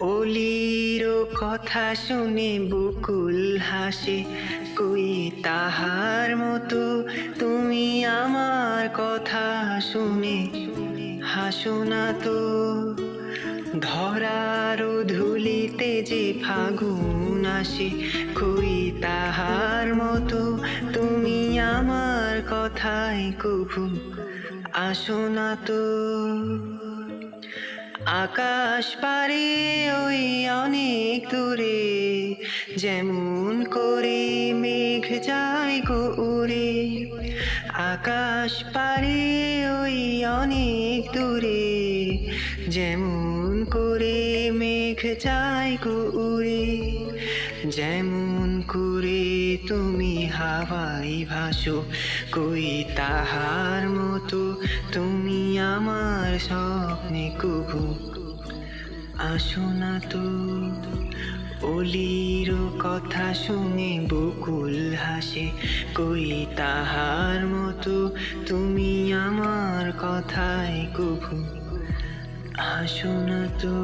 অলির কথা শুনে বুকুল হাসে, কই তাহার মতো তুমি আমার কথা শুনে, হাসো না তো। ধরার ধুলিতে যে ফাগুন আসে, কই তাহার মতো তুমি আমার কথায় কভু, আসো না তো। আকাশ পারে ওই অনেক দূরে, যেমন করে মেঘ যায় গো উড়ে। আকাশ পারে ওই অনেক দূরে, যেমন করে মেঘ যায় গো উড়ে। যেমন করে তুমি হাওয়াই ভাসো, কই তাহার মতো স্বপ্নে কুভু আসো না তো, অলির কথা শুনে বকুল হাসে, কই তাহার মতো তুমি আমার কথায় কুভু আসো না তো